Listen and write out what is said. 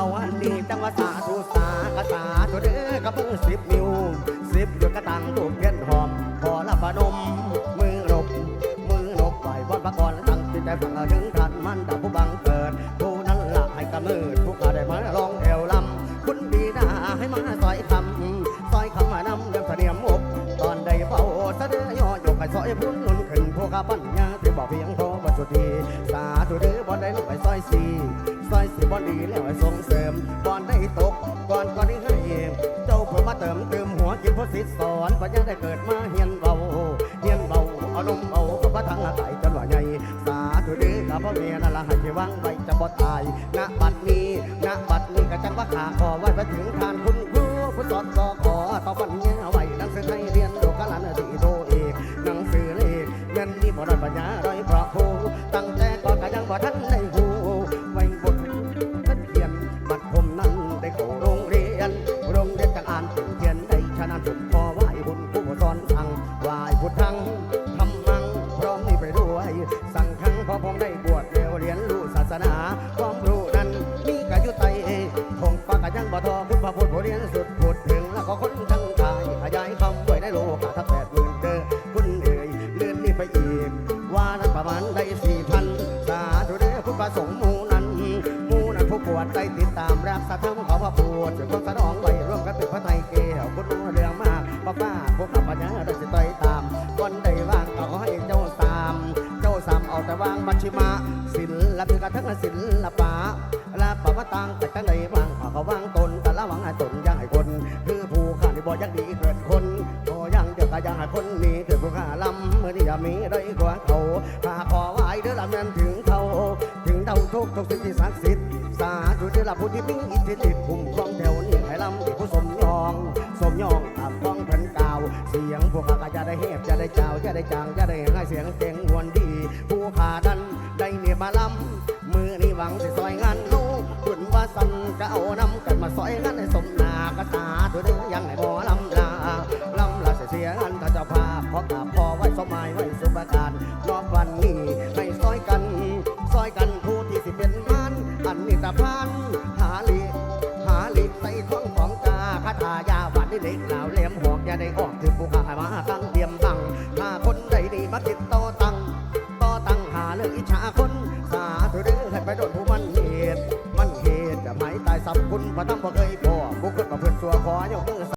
าอันนี้จังว่าสาธุสากระสาธุเด้อกระมือสิบนิ้วสิบยดกระตังตูกเพี้ยนหอมพอละพนม มือนบมือนบไหวบอนพระกรตั้งจิตใจฝังถึงทันมันดาผู้บังเกิดผู้นั้นละให้กระมือผู้ขาได้มาลองแถวลำคุณบีดาให้มาซอยคำซอยคำมานำเรื่องเสนียมอกตอนใดเฝ้าเสด็จย่อหยกให้ซอยพุ่นนุนขึ้นพวกข้าปัญญาที่บอกเพียงพอบัสุ ทีสาธุเด้อบอลได้ลงไปซอยสี่ซอยสี่บอลดีแล้วให้ส่งเสริมบอลได้ตกก่อนก่อนที่ให้เองเจ้าเพื่อมาเติมเติมหัวกินพระสิทธิ์สอนปัญญาได้เกิดมาเฮียนเบาเฮียนเบาเอานมเอากับพระทังอาศัยจนว่าใหญ่สาธุเด้อกับพ่อเมียนั่นละให้ที่วังไว้จะบ่ตายณบัดนี้ณบัดนี้ก็จังว่าขาขอไว้ไปถึงทานคุณครูผู้สอนก็ขอต่อปัญญา เรียนจังอ่านเขียนได้ชนะจุดพอไหวบุญผู้สอนสั่งไหวพุทธังทำมังพร้อมนี่ไปด้วย สั่งครั้งพอผมได้บวชเรียวเรียนรู้ศาสนา ความรู้นั้นมีกะยุไตคงปากกะยังบ่ทอคุณพระพุทธผู้เรียนสุดพูดถึงแล้วก็คนทั้งกายขยายคำไว้ในโลกาทั้งแปดหมื่นเดอคุณเอ๋ยเลื่อนนี่ไปอีกว่านั้น ใจติดตามรักษาธรรมของพระพุทธช่วยคนสนองไว้ร่วมกันเป็นพระไทยเกลคุณรู้เรื่องมากป้าป้าพวกขับปัญญาได้สิต่อยตามคนใดว่างก็ขอให้เจ้าสามเจ้าสามเอาแต่วางมัชชิมาศิลละคือกระทั่งศิลปะและปะวะตังแต่ตั้งใดวางขอเขาวางตนแต่ละวางให้ตนยังให้คน คือผู้ข้าที่บ่อยังดีเกิดคนบ่ยังเดียวก็ยังให้คนนี้เกิดผู้ข้าลำเมื่อที่อยามีได้กว่าเขาข้าขอไหว้เด้อละแม่นถึงเขาถึงเดาทุกทุกสิ่งที่ศักดิ์สิทธิ์ สาธุเด้อละผู้ที่มีอิทธิฤทธิ์คุ้มครองแถวนี้ให้ลำที่ผู้สมยอง สมยองตามฟ้องเพิ่นกล่าว เสียงพวกข้าก็จะได้เฮบจะได้เจ้าจะได้จางจะได้ให้เสียงเก่งมวนดี ผู้ขาดันได้เมียมาลำมือนี่หวังสิซอยงานลูกคุนว่าสันก็เอานำกันมาซอยงานให้สมนากระตาตัวเด้ยังให้บ่ลำลาลำลาเสียเสียงานถ้าเจ้าภาพขอกราบพอไว้สมัยไว้สุประการันนิตพันหาลิหาลิใส่ของของกาคาถายาบัตรนี่เล็กเหล่าเลี่ยมหอกยาได้ออกถือผู้ขามาตั้งเตรียมตั้งถ้าคนใดดีมาติดต่อตั้งต่อตั้งหาเรื่องอิจฉาคนสาธุเรื่องให้ไปโดนผู้มันเหตุมันเหตุจะไม่ตายสับคุณพระตั้งบ่เคยพอบุคคนมาเพฤติตัวขอยังเออ